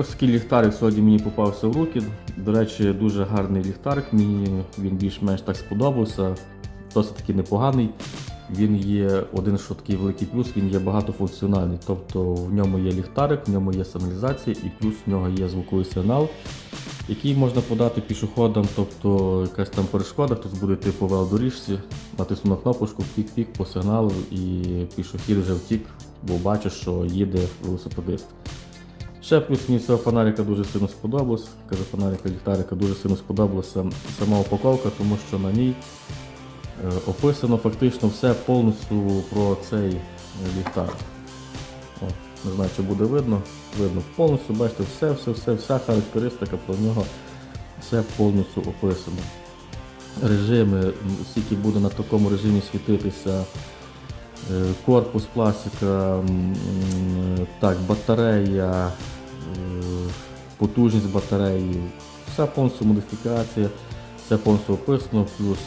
Ось ліхтарик сьогодні мені попався в руки. До речі, дуже гарний ліхтарик. Мені він більш-менш так сподобався. Досить таки непоганий. Він є один що такий великий плюс, він є багатофункціональний. Тобто в ньому є ліхтарик, в ньому є сигналізація і плюс в нього є звуковий сигнал, який можна подати пішоходам, тобто якась там перешкода, хтось буде йти по велодоріжці, натиснув на кнопочку, пік-пік по сигналу і пішохід вже втік, бо бачиш, що їде велосипедист. Ще плюс мені цього фонарика дуже сильно сподобалось. Кажу, фонарика ліхтарика дуже сильно сподобалася сама упаковка, тому що на ній е, описано фактично все повністю про цей е, ліхтар. О, не знаю, чи буде видно. Видно повністю, бачите, все, все, все, вся характеристика про нього, все повністю описано. Режими, скільки буде на такому режимі світитися, е, корпус пластика, так, батарея, потужність батареї, вся повністю модифікація, все повністю описано, плюс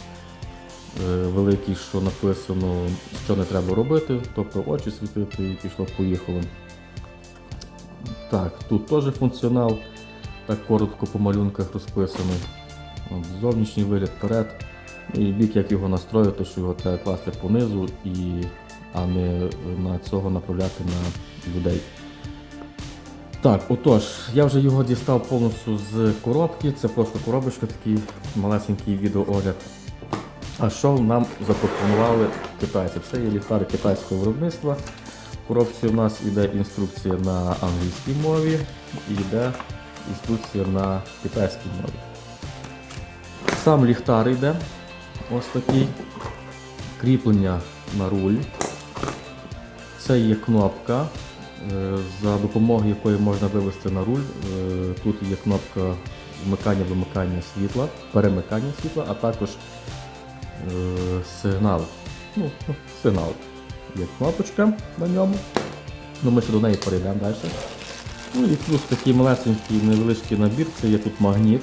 е, великий, що написано, що не треба робити, тобто очі світити і пішло поїхало. Так, тут теж функціонал, так коротко по малюнках розписаний. От, зовнішній вигляд вперед. І бік, як його настроїти, що його треба класти понизу, і, а не на цього направляти на людей. Так, отож, я вже його дістав повністю з коробки. Це просто коробочка, такий малесенький відеоогляд. А що нам запропонували китайці? Це є ліхтар китайського виробництва. В коробці у нас йде інструкція на англійській мові і йде інструкція на китайській мові. Сам ліхтар йде ось такий. Кріплення на руль. Це є кнопка, за допомогою якої можна вивести на руль. Е, Тут є кнопка вмикання-вимикання світла, перемикання світла, а також е, сигнал. Ну, ну, сигнал. Є кнопочка на ньому. Ну, ми ще до неї перейдемо далі. Ну і плюс такий малесенький невеличкий набір, це є тут магніт,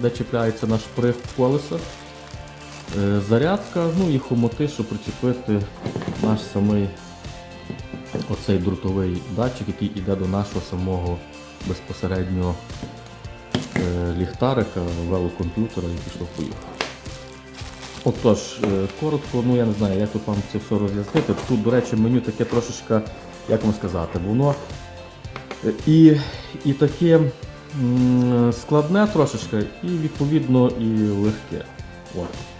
де чіпляється наш шприх колеса. Е, Зарядка, ну і хомоти, щоб причепити наш самий оцей дротовий датчик, який йде до нашого самого безпосередньо е, ліхтарика, велокомп'ютера і пішло поїхало. Отож, е, коротко, ну я не знаю, як тут вам це все роз'яснити. Тут, до речі, меню таке трошечка, як вам сказати, воно е, і, і таке складне трошечки, і відповідно і легке. От.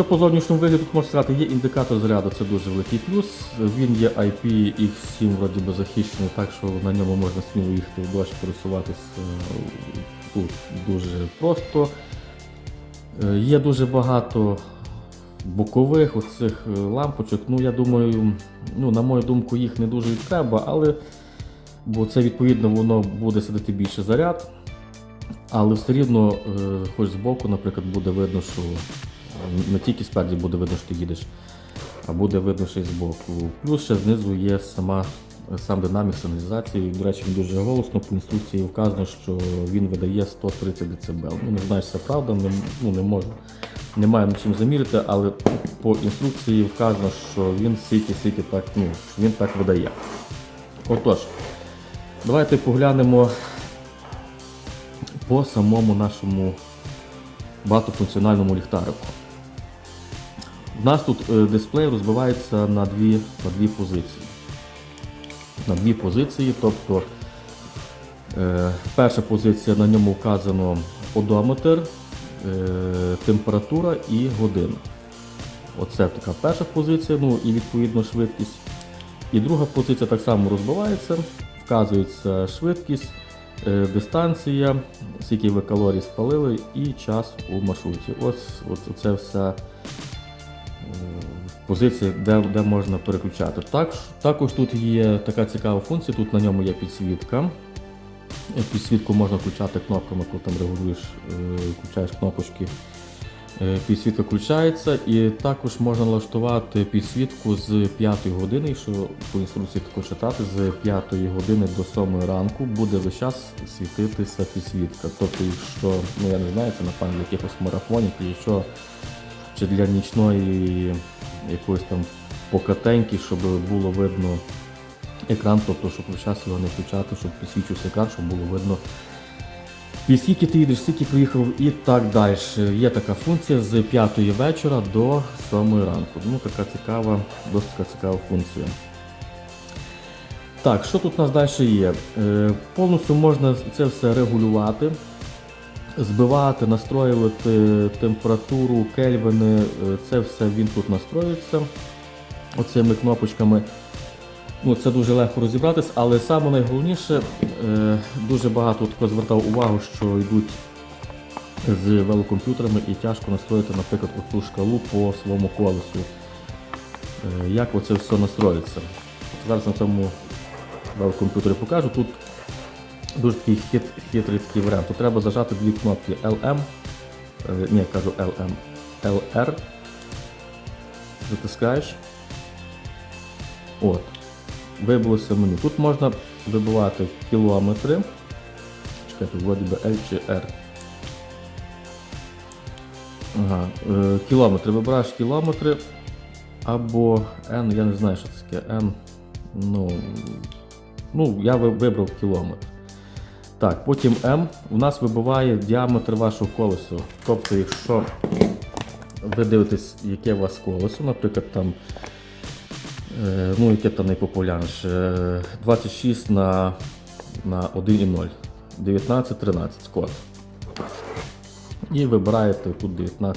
Що по зовнішньому вигляду тут можна сказати, є індикатор заряду, це дуже великий плюс. Він є IPX7 вроді би захищений, так що на ньому можна сміло їхати в дощ, пересуватись е, тут дуже просто. Е, Є дуже багато бокових оцих е, лампочок. Ну, я думаю, ну, на мою думку, їх не дуже і треба, але бо це відповідно воно буде сидіти більше заряд. Але все рівно, е, хоч збоку, наприклад, буде видно, що е, не тільки спереді буде видно, що ти їдеш, а буде видно ще й збоку. Плюс ще знизу є сама, сам динамік сигналізації. До речі, він дуже голосно. По інструкції вказано, що він видає 130 дБ. Ну, не знаю, чи це правда, не, ну, не можу. Не маю чим замірити, але по інструкції вказано, що він стільки так, ну, він так видає. Отож, давайте поглянемо по самому нашому багатофункціональному ліхтарику. У нас тут е, дисплей розбивається на дві, на дві позиції. На дві позиції, тобто е, перша позиція на ньому вказано одометр, е, температура і година. Оце така перша позиція, ну і відповідно швидкість. І друга позиція так само розбивається, вказується швидкість, дистанція, скільки ви калорій спалили і час у маршруті. Ось, ось це вся позиція, де, де можна переключати. Так, також тут є така цікава функція, тут на ньому є підсвітка. Е, Підсвітку можна включати кнопками, коли там регулюєш, е, включаєш кнопочки. Е, Підсвітка включається і також можна налаштувати підсвітку з 5 години, що по інструкції також читати, з 5 години до 7 ранку буде весь час світитися підсвітка. Тобто, якщо, ну я не знаю, це напевно якихось марафонів, якщо чи для нічної якоїсь там покатеньки, щоб було видно екран, тобто, щоб час його не включати, щоб підсвічився екран, щоб було видно. І скільки ти їдеш, скільки приїхав і так далі. Є така функція з 5 вечора до 7 ранку. Ну, така цікава, досить така цікава функція. Так, що тут у нас далі є? Е, повністю можна це все регулювати, збивати, настроювати температуру, кельвини. Е, Це все він тут настроюється оцими кнопочками. Ну, це дуже легко розібратись, але саме найголовніше, е, дуже багато тако звертав увагу, що йдуть з велокомп'ютерами і тяжко настроїти, наприклад, оцю шкалу по своєму колесу. Е, як оце все настроїться. Зараз на цьому велокомп'ютері покажу. Тут дуже такий хит, хитрий варіант. Тут треба зажати дві кнопки LM, е, ні, кажу LM, LR. Затискаєш. От. Вибилося меню. Тут можна вибивати кілометри. Чекайте, вроді би L чи R. Ага, е, кілометри. Вибираєш кілометри або N, я не знаю, що це таке N. Ну, ну я вибрав кілометр. Так, потім M у нас вибиває діаметр вашого колеса. Тобто, якщо ви дивитесь, яке у вас колесо, наприклад, там Е, Ну, яке там найпопулярніше? Е, 26 на, на 1,0. 19-13 код. І вибираєте тут 19-13.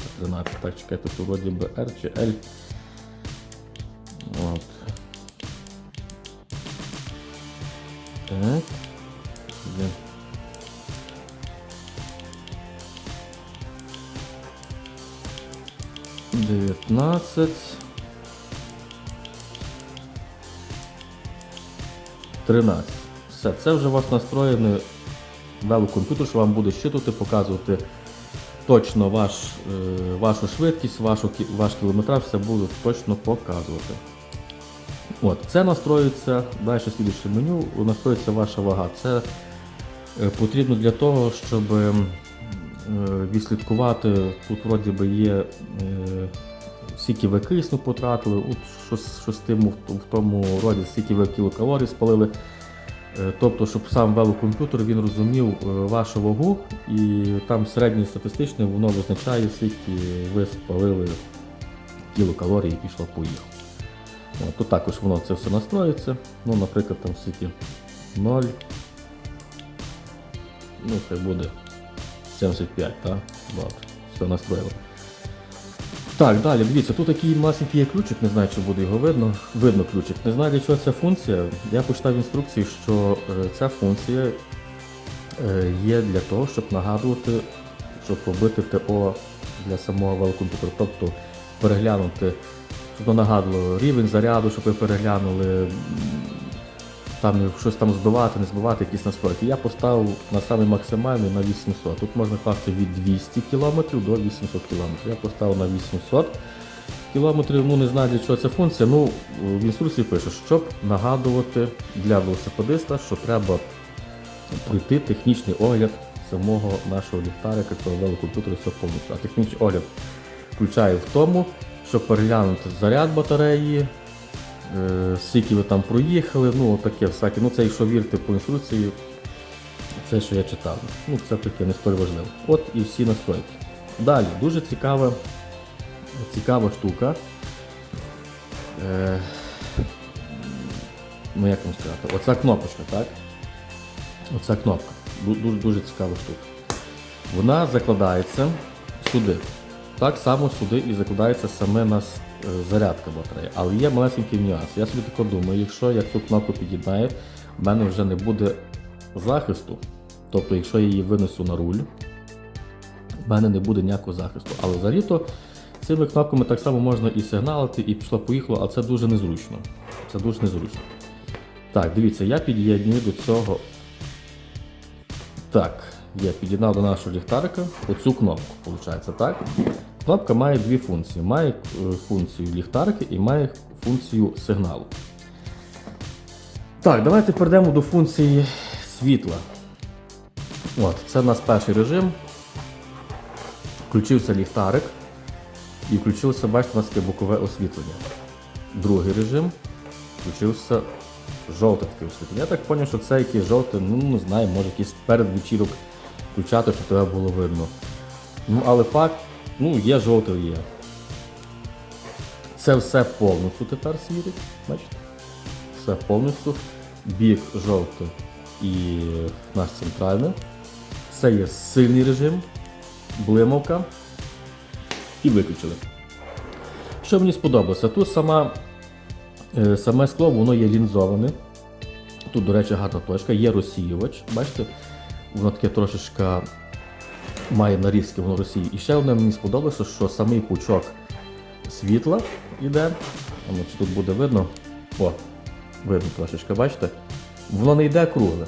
Так, чекайте, тут вроді би R чи L. От. Так. 15. 13. Все, це вже у вас настроєний велокомп'ютер, що вам буде щитувати, показувати точно ваш, е, вашу швидкість, вашу, ваш кілометраж, все буде точно показувати. От, Це настроюється, далі слідуюче меню, настроюється ваша вага. Це е, потрібно для того, щоб ем, е, відслідкувати, тут вроді би є скільки ви кисню потратили, от щось, щось в тому роді, скільки ви кілокалорій спалили. Е, Тобто, щоб сам велокомп'ютер він розумів е, вашу вагу і там середньо статистично воно визначає, скільки ви спалили кілокалорій і пішло поїхав. Тут також воно це все настроїться. Ну, наприклад, там скільки 0. Ну, хай буде 75, так? Все настроїли. Так, далі, дивіться, тут такий масенький є ключик, не знаю, чи буде його видно. Видно ключик. Не знаю, для чого ця функція. Я почитав інструкції, що е, ця функція е, є для того, щоб нагадувати, щоб робити ТО для самого велокомп'ютера. Тобто переглянути, щоб нагадувало рівень заряду, щоб ви переглянули, там щось там збивати, не збивати, якісь настройки. Я поставив на самий максимальний на 800. Тут можна класти від 200 км до 800 км. Я поставив на 800 км. Ну не знаю для чого ця функція. Ну в інструкції пише, щоб нагадувати для велосипедиста, що треба пройти технічний огляд самого нашого ліхтарика, цього велокомп'ютера все повністю. А технічний огляд включає в тому, щоб переглянути заряд батареї, скільки ви там проїхали, ну таке всяке. Ну це якщо вірити по інструкції, це що я читав. Ну це таке не столь важливо. От і всі настройки. Далі, дуже цікава, цікава штука. Е, ну як вам сказати, оця кнопочка, так? Оця кнопка. Дуже, дуже цікава штука. Вона закладається сюди. Так само сюди і закладається саме нас е, зарядка батареї. Але є малесенький нюанс. Я собі тако думаю, якщо я цю кнопку під'єднаю, в мене вже не буде захисту. Тобто, якщо я її винесу на руль, в мене не буде ніякого захисту. Але за літо цими кнопками так само можна і сигналити, і пішло-поїхало, а це дуже незручно. Це дуже незручно. Так, дивіться, я під'єднюю до цього. Так, я під'єднав до нашого ліхтарика оцю кнопку, виходить, так? Кнопка має дві функції. Має е, функцію ліхтарики і має функцію сигналу. Так, давайте перейдемо до функції світла. От, це у нас перший режим. Включився ліхтарик і включилося, бачите, у нас таке бокове освітлення. Другий режим включився жовте таке освітлення. Я так зрозумів, що це якесь жовте, ну не знаю, може якийсь перед вечірок включати, щоб тебе було видно. Ну, але факт, ну, є жовте, є. Це все повністю тепер світить, бачите? Все повністю. Бік жовтий і наш центральний. Це є сильний режим, блимавка. І виключили. Що мені сподобалося? Тут сама, е, саме скло, воно є лінзоване. Тут, до речі, гарна точка, є розсіювач. Бачите, воно таке трошечка має нарізки, воно розсіює. І ще одне мені сподобалося, що самий пучок світла йде. Ну, чи тут буде видно? О, видно трошечки, бачите? Воно не йде кругле.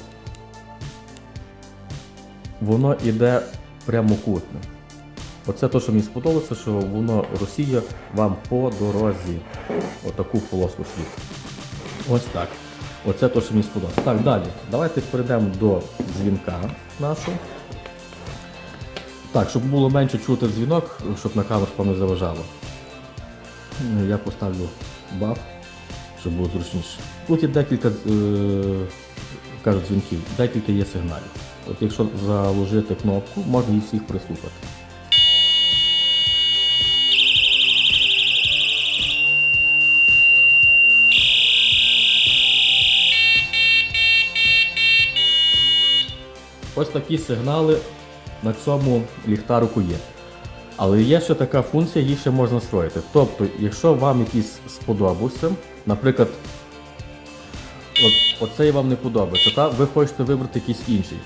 Воно йде прямокутне. Оце те, що мені сподобалося, що воно розсіє вам по дорозі. Отаку полоску світу. Ось так. Оце те, що мені сподобалося. Так, далі. Давайте перейдемо до дзвінка нашого. Так, щоб було менше чути дзвінок, щоб на камеру не заважало. Ну, Я поставлю баф, щоб було зручніше. Тут є декілька, е, кажуть, дзвінків, декілька є сигналів. От якщо заложити кнопку, можна їх всіх прислухати. Ось такі сигнали на цьому ліхтарику є. Але є ще така функція, її ще можна настроїти. Тобто, якщо вам якийсь сподобався, наприклад, от, оцей вам не подобається, та ви хочете вибрати якийсь інший.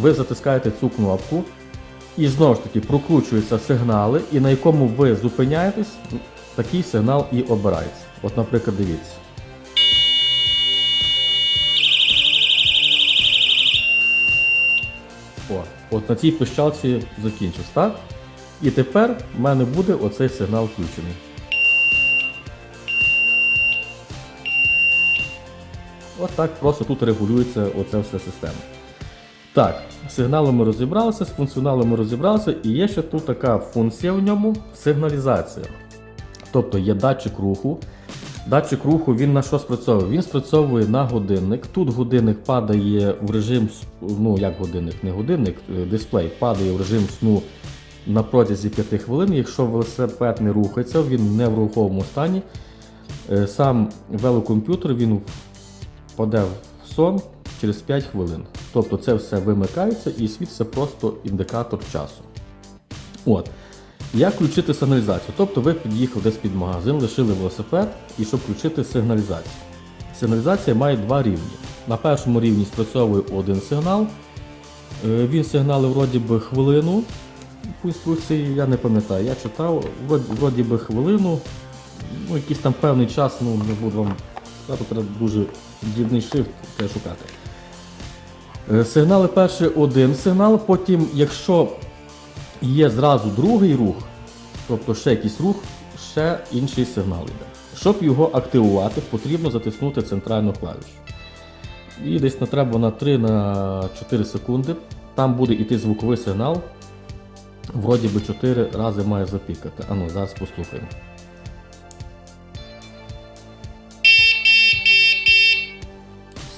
Ви затискаєте цю кнопку і знову ж таки прокручуються сигнали, і на якому ви зупиняєтесь, такий сигнал і обирається. От, наприклад, дивіться. От на цій пищалці закінчився, так? І тепер в мене буде оцей сигнал включений. От так просто тут регулюється оця вся система. Так, з сигналами розібралися, з функціоналами розібралися, і є ще тут така функція в ньому сигналізація. Тобто є датчик руху. Датчик руху він на що спрацьовує? Він спрацьовує на годинник. Тут годинник падає в режим, ну як годинник, не годинник, е, дисплей падає в режим сну на протязі 5 хвилин. Якщо велосипед не рухається, він не в руховому стані. е, Сам велокомп'ютер він впаде в сон через 5 хвилин. Тобто це все вимикається і світиться просто індикатор часу. От. Як включити сигналізацію? Тобто ви під'їхали десь під магазин, лишили велосипед і щоб включити сигналізацію. Сигналізація має два рівні. На першому рівні спрацьовує один сигнал. Е, Він сигналив вроді би хвилину. По інструкції я не пам'ятаю, я читав, вроді, би хвилину, ну якийсь там певний час, ну не буду вам сказати, треба дуже дрібний шрифт треба шукати. Е, Сигнали перший один сигнал, потім, якщо є зразу другий рух, тобто ще якийсь рух, ще інший сигнал йде. Щоб його активувати, потрібно затиснути центральну клавішу. І десь на треба на 3-4 секунди. Там буде йти звуковий сигнал. Вроді би 4 рази має запікати. А ну, зараз послухаємо.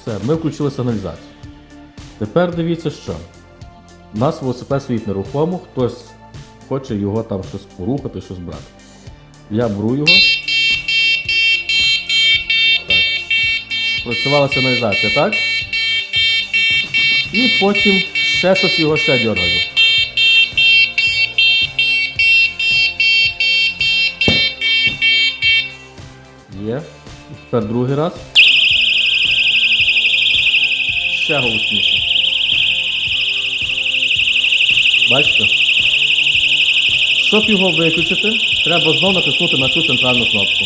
Все, ми включили сигналізацію. Тепер дивіться що. У нас велосипед стоїть нерухомо, хтось хоче його там щось порухати, щось брати. Я беру його. Так. Спрацювала сигналізація, так? І потім ще щось його ще дергаю. Є. І тепер другий раз. Ще голосніше. Бачите? Щоб його виключити, треба знову натиснути на цю центральну кнопку.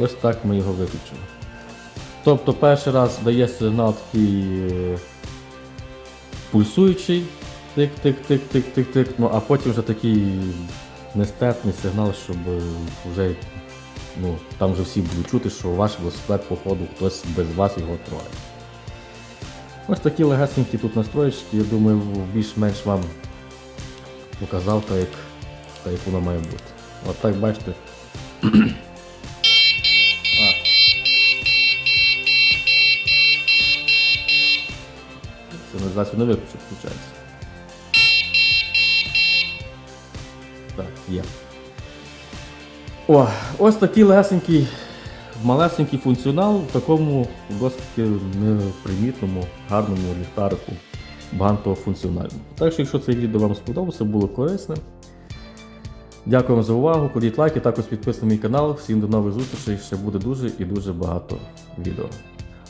Ось так ми його виключили. Тобто перший раз дає сигнал такий е, пульсуючий, тик-тик-тик-тик-тик-тик, ну а потім вже такий нестерпний сигнал, щоб е, вже ну, там вже всі будуть чути, що ваш велосипед, походу, хтось без вас його троє. Ось такі легесенькі тут настроєчки, я думаю, більш-менш вам показав так, як, так, як воно має бути. От так бачите, А. Не виключив, виходить. Так, є. О, ось такий лесенький, малесенький функціонал в такому досить непримітному, гарному ліхтарику багатофункціональному. Так що, якщо це відео вам сподобалося, було корисним. Дякую за увагу. Кладіть лайки, також підписуйтесь на мій канал. Всім до нових зустрічей. Ще буде дуже і дуже багато відео.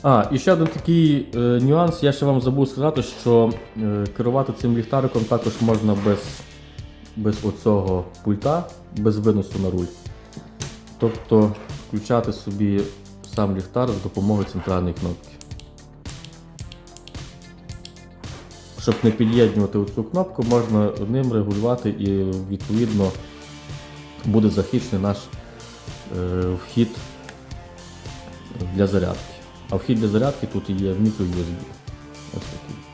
А, і ще один такий е, нюанс. Я ще вам забув сказати, що е, керувати цим ліхтариком також можна без, без оцього пульта, без виносу на руль. Тобто включати собі сам ліхтар з допомогою центральної кнопки. Щоб не під'єднувати цю кнопку, можна ним регулювати і відповідно буде захищений наш е, вхід для зарядки. А вхід для зарядки тут є в мікро USB. Ось такий.